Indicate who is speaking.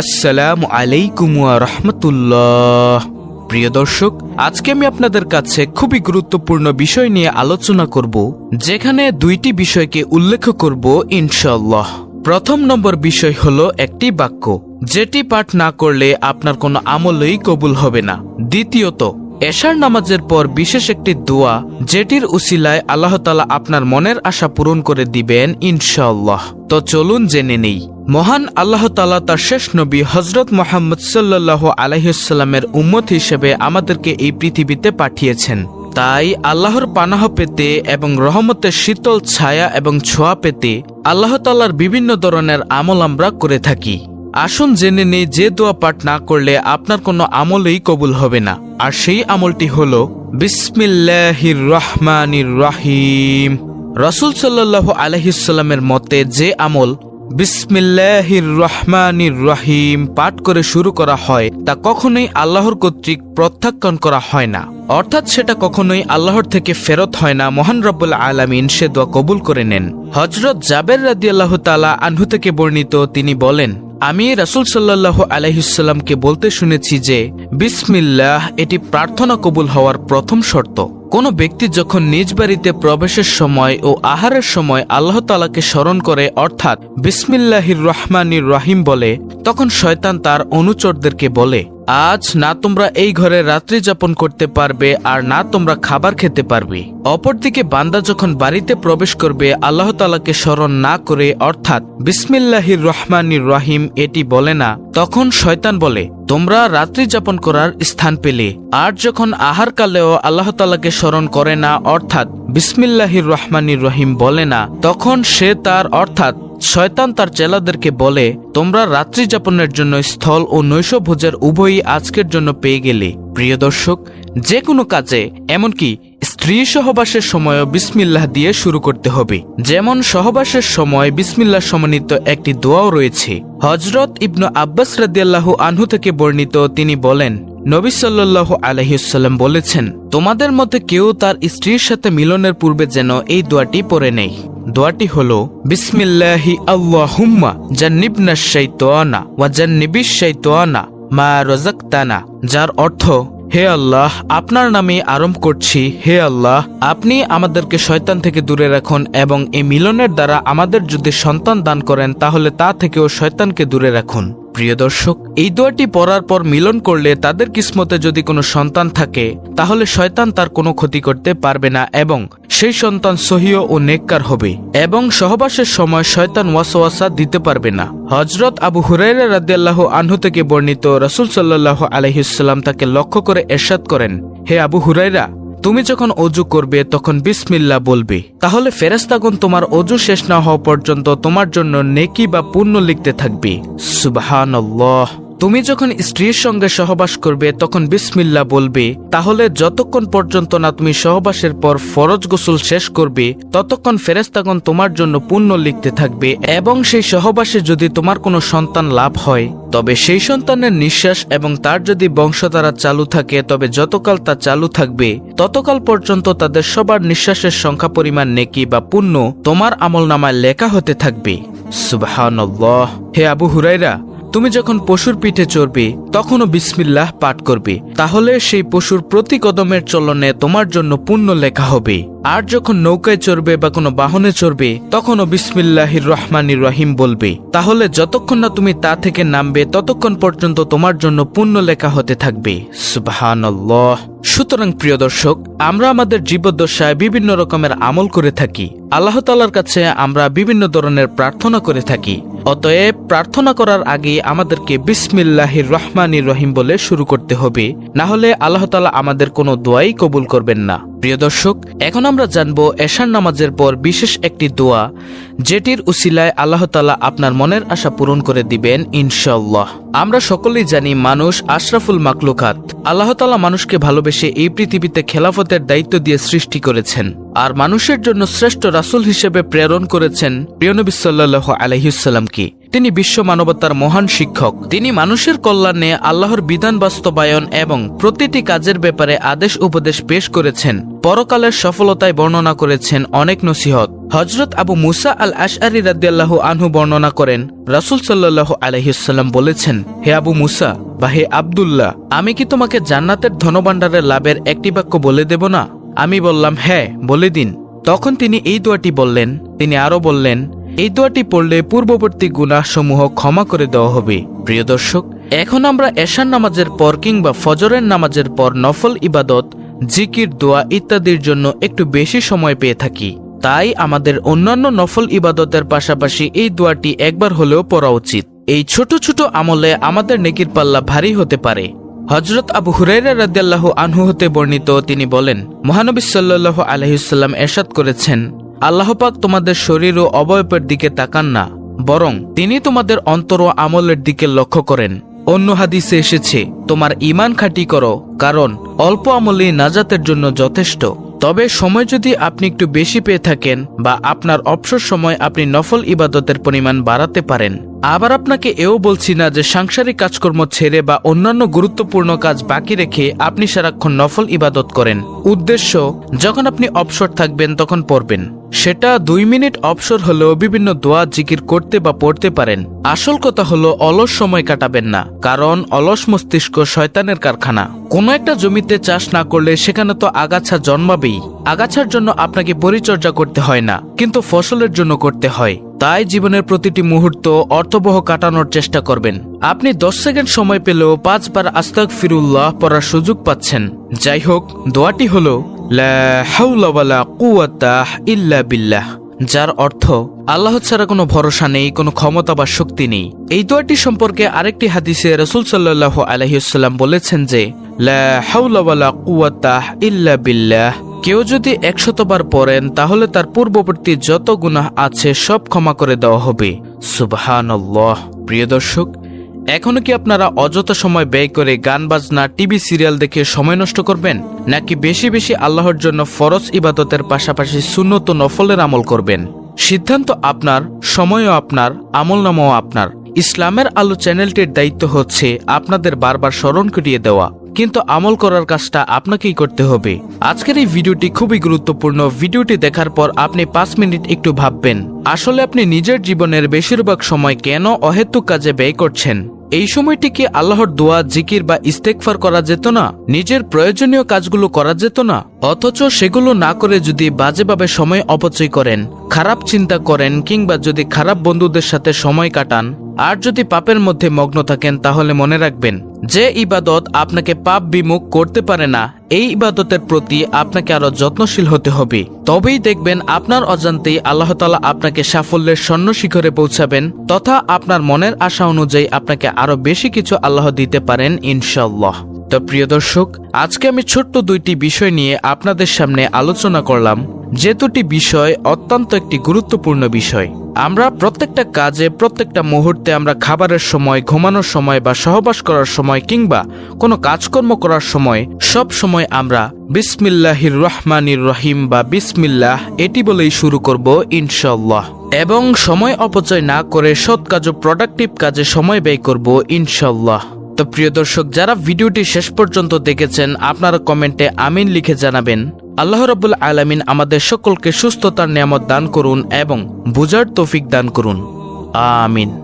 Speaker 1: আসসালামু আলাইকুম রাহমাতুল্লাহ। প্রিয় দর্শক, আজকে আমি আপনাদের কাছে খুবই গুরুত্বপূর্ণ বিষয় নিয়ে আলোচনা করব, যেখানে দুইটি বিষয়কে উল্লেখ করব ইনশাআল্লাহ। প্রথম নম্বর বিষয় হলো একটি বাক্য, যেটি পাঠ না করলে আপনার কোনো আমলই কবুল হবে না। দ্বিতীয়ত, এশার নামাজের পর বিশেষ একটি দোয়া, যেটির উসিলায় আল্লাহ তালা আপনার মনের আশা পূরণ করে দিবেন ইনশাআল্লাহ। তো চলুন জেনে নেই। মহান আল্লাহ তালা তার শেষ নবী হজরত মোহাম্মদ সাল্লাহ আলহিসাল্লামের উম্মত হিসেবে আমাদেরকে এই পৃথিবীতে পাঠিয়েছেন। তাই আল্লাহর পানাহ পেতে এবং রহমতের শীতল ছায়া এবং ছোঁয়া পেতে আল্লাহ তালার বিভিন্ন ধরনের আমল আমরা করে থাকি। আসুন জেনে নেই যে দোয়া পাঠ না করলে আপনার কোনো আমলেই কবুল হবে না। আর সেই আমলটি হল, বিসমিল্লাহির রহমানির রহিম। রসুল সাল্লাহ আলহিসাল্লামের মতে যে আমল বিসমিল্লাহির রহমানির রহিম পাঠ করে শুরু করা হয়, তা কখনোই আল্লাহর কর্তৃক প্রত্যাখ্যান করা হয় না। অর্থাৎ সেটা কখনোই আল্লাহর থেকে ফেরত হয় না। মহান রব্বুল আলামিন সে দোয়া কবুল করে নেন। হজরত জাবের রাদি আল্লাহ তালা আনহু থেকে বর্ণিত তিনি বলেন, আমি রাসুল সাল্লাহ আলহিসাল্লামকে বলতে শুনেছি যে, বিসমিল্লাহ এটি প্রার্থনা কবুল হওয়ার প্রথম শর্ত। কোনো ব্যক্তি যখন নিজ বাড়িতে প্রবেশের সময় ও আহারের সময় আল্লাহ তালাকে স্মরণ করে, অর্থাৎ বিসমিল্লাহির রহমানির রহিম বলে, তখন শয়তান তার অনুচরদেরকে বলে, আজ না তোমরা এই ঘরে রাত্রি যাপন করতে পারবে আর না তোমরা খাবার খেতে পারবে। অপরদিকে বান্দা যখন বাড়িতে প্রবেশ করবে, আল্লাহ তালাকে স্মরণ না করে, অর্থাৎ বিসমিল্লাহির রহমানির রহিম এটি বলে না তখন শয়তান বলে, তোমরা রাত্রি যাপন করার স্থান পেলে। আর যখন আহার কালেও আল্লাহ তালাকে স্মরণ করে না, অর্থাৎ বিসমিল্লাহির রহমানির রহিম বলে না, তখন সে তার, অর্থাৎ শয়তান তার চেলাদেরকে বলে, তোমরা রাত্রি যাপনের জন্য স্থল ও নৈশ ভোজের উভয়ই আজকের জন্য পেয়ে গেলে। প্রিয় দর্শক, যে কোনো কাজে, এমনকি স্ত্রী সহবাসের সময়ও বিসমিল্লাহ দিয়ে শুরু করতে হবে। যেমন সহবাসের সময় বিসমিল্লাহ সমন্বিত একটি দোয়াও রয়েছে। হজরত ইবনু আব্বাস রাদিয়াল্লাহু আনহু থেকে বর্ণিত তিনি বলেন, নবী সাল্লাহ আলহিউসাল্লাম বলেছেন, তোমাদের মধ্যে কেউ তার স্ত্রীর সাথে মিলনের পূর্বে যেন এই দোয়াটি পড়ে নেই। দোয়াটি হল, বিসমিল্লাহি আল্লাহুম্মা জান্নিবনা শাইতানা ওয়া জান্নিবিশ শাইতানা মা রাযাকতানা যার অর্থ হে আল্লাহ, আপনার নামে আরম্ভ করছি, হে আল্লাহ, আপনি আমাদেরকে শয়তান থেকে দূরে রাখুন এবং এই মিলনের দ্বারা আমাদের যদি সন্তান দান করেন, তাহলে তা থেকেও শয়তানকে দূরে রাখুন। প্রিয় দর্শক, এই দোয়াটি পড়ার পর মিলন করলে তাদের কিসমতে যদি কোনো সন্তান থাকে, তাহলে শয়তান তার কোনো ক্ষতি করতে পারবে না এবং সেই সন্তান সহিয় ও নেককার হবে এবং সহবাসের সময় শয়তান ওয়াসওয়াসা দিতে পারবে না। হজরত আবু হুরাইরা রাদিয়াল্লাহু আনহু থেকে বর্ণিত রসুল সাল্লাহ আলহিসাল্লাম তাকে লক্ষ্য করে এরশাদ করেন, হে আবু হুরাইরা তুমি যখন অজু করবে, তখন বিসমিল্লা বলবে। তাহলে ফেরেস্তাগণ তোমার অজু শেষ না হওয়া পর্যন্ত তোমার জন্য নেকি বা পুণ্য লিখতে থাকবে। সুবহানাল্লাহ। তুমি যখন স্ত্রীর সঙ্গে সহবাস করবে, তখন বিসমিল্লা বলবে, তাহলে যতক্ষণ পর্যন্ত না তুমি সহবাসের পর ফরজ গোসল শেষ করবে, ততক্ষণ ফেরেস্তাগণ তোমার জন্য পুণ্য লিখতে থাকবে এবং সেই সহবাসে যদি তোমার কোনো সন্তান লাভ হয়, তবে সেই সন্তানের নিঃশ্বাস এবং তার যদি বংশধারা চালু থাকে, তবে যতকাল তা চালু থাকবে, ততকাল পর্যন্ত তাদের সবার নিঃশ্বাসের সংখ্যা পরিমাণ নেকি বা পুণ্য তোমার আমল নামায় লেখা হতে থাকবে। সুবহানাল্লাহ। হে আবু হুরাইরা তুমি যখন পশুর পিঠে চড়বে, তখনও বিসমিল্লাহ পাঠ করবে। তাহলে সেই পশুর প্রতি কদমের চলনে তোমার জন্য পুণ্য লেখা হবে। আর যখন নৌকায় চড়বে বা কোনো বাহনে চড়বে, তখনও বিসমিল্লাহির রহমানির রহিম বলবে। তাহলে যতক্ষণ না তুমি তা থেকে নামবে, ততক্ষণ পর্যন্ত তোমার জন্য পুণ্য লেখা হতে থাকবে। সুবহানাল্লাহ। সুতরাং, প্রিয় দর্শক, আমরা আমাদের জীবদ্দশায় বিভিন্ন রকমের আমল করে থাকি। আল্লাহ তালার কাছে আমরা বিভিন্ন ধরনের প্রার্থনা করে থাকি। অতএব, প্রার্থনা করার আগে আমাদেরকে বিসমিল্লাহির রহমানির রহিম বলে শুরু করতে হবে। না হলে আল্লাহ তালা আমাদের কোনো দোয়াই কবুল করবেন না। প্রিয় দর্শক, এখন আমরা জানব এশার নামাজের পর বিশেষ একটি দোয়া, যেটির উসিলায় আল্লাহ তালা আপনার মনের আশা পূরণ করে দিবেন ইনশাল্লাহ আমরা সকলেই জানি মানুষ আশরাফুল মাকলুকাত আল্লাহ তালা মানুষকে ভালোবেসে এই পৃথিবীতে খেলাফতের দায়িত্ব দিয়ে সৃষ্টি করেছেন। আর মানুষের জন্য শ্রেষ্ঠ রাসুল হিসেবে প্রেরণ করেছেন প্রিয়নবী সাল্লাহ আলহিসাল্লামকে তিনি বিশ্ব মানবতার মহান শিক্ষক। তিনি মানুষের কল্যাণে আল্লাহর বিধান বাস্তবায়ন এবং প্রতিটি কাজের ব্যাপারে আদেশ উপদেশ পেশ করেছেন। পরকালের সফলতায় বর্ণনা করেছেন অনেক নসিহত। হজরত আবু মুসা আল আশআরি রাদিয়াল্লাহ আনহু বর্ণনা করেন, রাসূল সাল্লাল্লাহু আলাইহিসাল্লাম বলেছেন, হে আবু মুসা বা হে আবদুল্লাহ, আমি কি তোমাকে জান্নাতের ধনভাণ্ডারের লাভের একটি বাক্য বলে দেব না? আমি বললাম হ্যাঁ বলে দিন। তখন তিনি এই দোয়াটি বললেন। তিনি আরও বললেন এই দোয়াটি পড়লে পূর্ববর্তী গুনাহসমূহ ক্ষমা করে দেওয়া হবে। প্রিয় দর্শক, এখন আমরা এশার নামাজের পর কিংবা ফজরের নামাজের পর নফল ইবাদত, জিকির, দোয়া ইত্যাদির জন্য একটু বেশি সময় পেয়ে থাকি। তাই আমাদের অন্যান্য নফল ইবাদতের পাশাপাশি এই দোয়াটি একবার হলেও পড়া উচিত। এই ছোট ছোট আমলে আমাদের নেকির পাল্লা ভারী হতে পারে। হজরত আবু হুরাইরা রাদিয়াল্লাহু আনহু হতে বর্ণিত তিনি বলেন, মহানবী সাল্লাল্লাহু আলহিসাল্লাম এরশাদ করেছেন আল্লাহ পাক তোমাদের শরীর ও অবয়বের দিকে তাকান না, বরং তিনি তোমাদের অন্তর ও আমলের দিকে লক্ষ্য করেন। অন্য হাদিসে এসেছে, তোমার ইমান খাটি করো, কারণ অল্প আমলেই নাজাতের জন্য যথেষ্ট। তবে সময় যদি আপনি একটু বেশি পেয়ে থাকেন বা আপনার অবসর সময় আপনি নফল ইবাদতের পরিমাণ বাড়াতে পারেন। আবার আপনাকে এও বলছি না যে সাংসারিক কাজকর্ম ছেড়ে বা অন্যান্য গুরুত্বপূর্ণ কাজ বাকি রেখে আপনি সারাক্ষণ নফল ইবাদত করেন। উদ্দেশ্য, যখন আপনি অবসর থাকবেন তখন পড়বেন। সেটা দুই মিনিট অবসর হলেও বিভিন্ন দোয়া জিকির করতে বা পড়তে পারেন। আসল কথা হলো, অলস সময় কাটাবেন না, কারণ অলস মস্তিষ্ক শয়তানের কারখানা। কোনো একটা জমিতে চাষ না করলে সেখানে তো আগাছা জন্মাবেই। আগাছার জন্য আপনাকে পরিচর্যা করতে হয় না, কিন্তু ফসলের জন্য করতে হয়। তাই জীবনের প্রতিটি মুহূর্ত অর্থবহ কাটানোর চেষ্টা করবেন। আপনি দশ সেকেন্ড সময় পেলেও পাঁচবার আস্তাক ফিরুল্লাহ পড়ার সুযোগ পাচ্ছেন। যাই হোক, দোয়াটি হল ইল্লা বিল্লাহ, যার অর্থ, আল্লাহ ছাড়া কোনো ভরসা নেই, কোনো ক্ষমতা বা শক্তি নেই। এই দোয়াটি সম্পর্কে আরেকটি হাদিসে রসুল সাল্লাহ আলহিউসাল্লাম বলেছেন যে, লা ওয়ালা কুওয়াতা ইল্লা বিল্লাহ কেউ যদি একশতবার পড়েন, তাহলে তার পূর্ববর্তী যত গুনাহ আছে সব ক্ষমা করে দেওয়া হবে। সুবহানাল্লাহ। প্রিয় দর্শক, এখনও কি আপনারা অযথা সময় ব্যয় করে গান বাজনা, টিভি সিরিয়াল দেখে সময় নষ্ট করবেন? নাকি বেশি বেশি আল্লাহর জন্য ফরজ ইবাদতের পাশাপাশি সুন্নত নফলের আমল করবেন? সিদ্ধান্ত আপনার, সময়ও আপনার আমলনামাও আপনার। ইসলামের আলো চ্যানেলটির দায়িত্ব হচ্ছে আপনাদের বারবার স্মরণ করিয়ে দেওয়া। কিন্তু আমল করার কাজটা আপনাকেই করতে হবে। আজকের এই ভিডিওটি খুবই গুরুত্বপূর্ণ। ভিডিওটি দেখার পর আপনি পাঁচ মিনিট একটু ভাববেন, আসলে আপনি নিজের জীবনের বেশিরভাগ সময় কেন অহেতুক কাজে ব্যয় করছেন? এই সময়টিকে আল্লাহর দোয়া, জিকির বা ইস্তেকফার করা যেত না? নিজের প্রয়োজনীয় কাজগুলো করা যেত না? অথচ সেগুলো না করে যদি বাজেভাবে সময় অপচয় করেন, খারাপ চিন্তা করেন কিংবা যদি খারাপ বন্ধুদের সাথে সময় কাটান, আর যদি পাপের মধ্যে মগ্ন থাকেন তাহলে মনে রাখবেন যে ইবাদত আপনাকে পাপ বিমুখ করতে পারে না, এই ইবাদতের প্রতি আপনাকে আরও যত্নশীল হতে হবে। তবেই দেখবেন আপনার অজান্তেই আল্লাহ তালা আপনাকে সাফল্যের স্বর্ণ শিখরে পৌঁছাবেন, তথা আপনার মনের আশা অনুযায়ী আপনাকে আরও বেশি কিছু আল্লাহ দিতে পারেন ইনশাল্লাহ তো প্রিয় দর্শক, আজকে আমি ছোট্ট দুইটি বিষয় নিয়ে আপনাদের সামনে আলোচনা করলাম। যে দুটি বিষয় অত্যন্ত একটি গুরুত্বপূর্ণ বিষয়। আমরা প্রত্যেকটা কাজে, প্রত্যেকটা মুহূর্তে আমরা খাবারের সময়, ঘুমানোর সময় বা সহবাস করার সময় কিংবা কোনো কাজকর্ম করার সময়, সব সময় আমরা বিসমিল্লাহির রহমানির রহিম বা বিসমিল্লাহ এটি বলেই শুরু করব ইনশাল্লাহ এবং সময় অপচয় না করে সৎ কাজ ও প্রোডাক্টিভ কাজে সময় ব্যয় করব ইনশাল্লাহ তো প্রিয় দর্শক, যারা ভিডিওটি শেষ পর্যন্ত দেখেছেন, আপনারা কমেন্টে আমিন লিখে জানাবেন। আল্লাহ রবুল আলামিন আমাদের সকলকে সুস্থতার নিয়ামত দান করুন এবং বুজার তৌফিক দান করুন। আমিন।